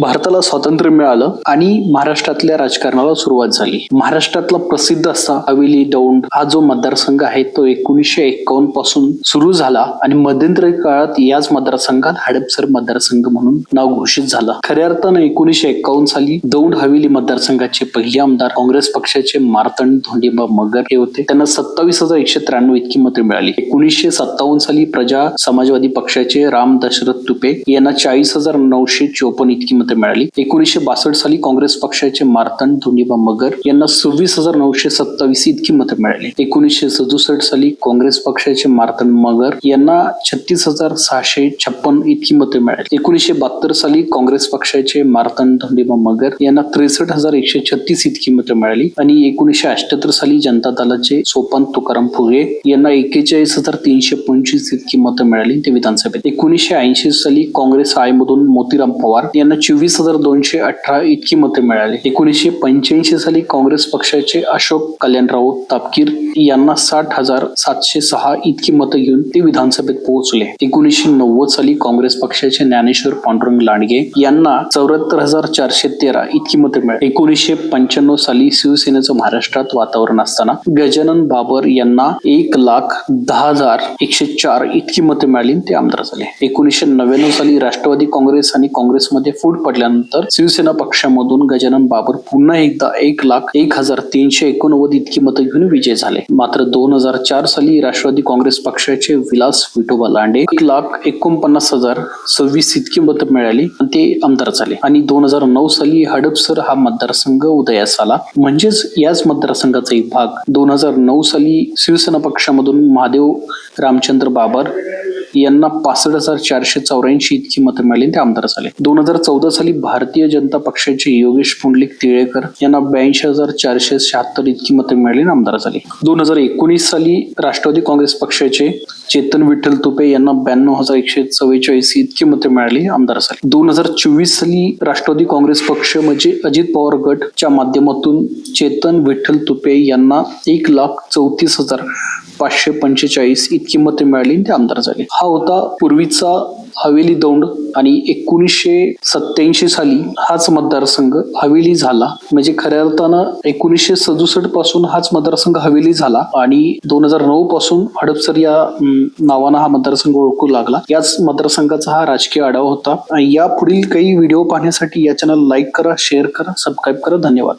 भारताला स्वातंत्र्य मिळालं आणि महाराष्ट्रातल्या राजकारणाला सुरुवात झाली. महाराष्ट्रातला प्रसिद्ध असा हवेली दौंड हा जो मतदारसंघ आहे तो एकोणीसशे एकावन्नपासून सुरू झाला आणि मध्यंतरी काळात याच मतदारसंघात हडपसर मतदारसंघ म्हणून नाव घोषित झालं. खऱ्या अर्थानं एकोणीसशे एकावन्न साली दौंड हवेली मतदारसंघाचे पहिले आमदार काँग्रेस पक्षाचे मार्तंड धोंडीबा मगर हे होते. त्यांना सत्तावीस हजार एकशे त्र्याण्णव इतकी मते मिळाली. एकोणीसशे सत्तावन्न साली प्रजा समाजवादी पक्षाचे राम दशरथ तुपे यांना चाळीस हजार नऊशे चोपन्न इतकी मते मिळाली. एकोणीशे बासष्ट साली काँग्रेस पक्षाचे मार्तंड धोंडीबा मगर यांना सव्वीस हजार नऊशे सत्तावीस इतकी मते मिळाली. एकोणीसशे सदुसष्ट साली काँग्रेस पक्षाचे मार्तंड मगर यांना छत्तीस हजार सहाशे छप्पन इतकी मते मिळाली. एकोणीसशे बहात्तर साली काँग्रेस पक्षाचे मार्तंड धोंडीबा मगर यांना त्रेसष्ट हजार एकशे छत्तीस इतकी मते मिळाली. आणि एकोणीसशे अठ्याहत्तर साली जनता दलाचे सोपान तुकाराम फुगे यांना एकेचाळीस हजार तीनशे पंचवीस इतकी मतं मिळाली ते विधानसभेत. एकोणीसशे ऐंशी साली काँग्रेस आय मधून मोतीराम पवार यांना चोवीस हजार दोनशे अठरा इतकी मते मिळाली. एकोणीसशे पंच्याऐंशी साली काँग्रेस पक्षाचे अशोक कल्याणराव तापकीर यांना साठ हजार सातशे सहा इतकी मतं घेऊन ते विधानसभेत पोहोचले. एकोणीसशे नव्वद साली काँग्रेस पक्षाचे ज्ञानेश्वर पांडुरंग लांडगे यांना चौऱ्याहत्तर हजार चारशे तेरा इतकी मते मिळाली. एकोणीसशे पंच्याण्णव साली शिवसेनेचं महाराष्ट्रात वातावरण असताना गजानन बाबर यांना एक लाख दहा हजार एकशे चार इतकी मते मिळाली ते आमदार झाले. एकोणीसशे नव्याण्णव साली राष्ट्रवादी काँग्रेस आणि काँग्रेसमध्ये फूट पडल्यानंतर शिवसेना पक्षामधून गजानन बाबर पुन्हा एकदा एक लाख एक हजार तीनशे एकोणनव्वद इतकी मतं घेऊन विजय झाले. मात्र दोन हजार चार साली राष्ट्रवादी काँग्रेस पक्षाचे विलास विठोबा लांडे एक लाख एकोणपन्नास हजार सव्वीस इतकी मतं मिळाली आणि ते आमदार झाले. आणि दोन हजार नऊ साली हडपसर हा मतदारसंघ उदयास आला म्हणजेच याच मतदारसंघाचा एक भाग. दोन हजार नऊ साली शिवसेना पक्षामधून महादेव रामचंद्र बाबर यांना पासष्ट हजार चारशे चौऱ्याऐंशी इतकी मतं मिळाली ते आमदार झाले. दोन हजार चौदा साली भारतीय जनता पक्षाचे योगेश पुंडलिक तिळेकर यांना ब्याऐंशी हजार चारशे शहात्तर इतकी मतं मिळाली आणि आमदार झाले. दोन हजार एकोणीस साली राष्ट्रवादी काँग्रेस पक्षाचे चेतन विठ्ठल तुपे यांना ब्याण्णव हजार एकशे चव्वेचाळीस इतकी मते मिळाली आमदार झाले दोन हजार चोवीस साली राष्ट्रवादी काँग्रेस पक्ष म्हणजे अजित पवार गटच्या माध्यमातून चेतन विठ्ठल तुपे यांना एक लाख चौतीस हजार पाचशे पंचेचाळीस इतकी मते मिळाली आणि ते आमदार झाले. हा होता पूर्वीचा हवेली दौंड. आणि एकोणीसशे सत्याऐंशी साली हाच मतदारसंघ हवेली झाला. म्हणजे खऱ्या अर्थानं एकोणीसशे सदुसष्टपासून हाच मतदारसंघ हवेली झाला आणि दोन हजार नऊ पासून हडपसर या नावानं हा मतदारसंघ ओळखू लागला. याच मतदारसंघाचा हा राजकीय आढावा होता. आणि या पुढील काही व्हिडिओ पाहण्यासाठी या चॅनल लाईक करा शेअर करा सबस्क्राईब करा. धन्यवाद.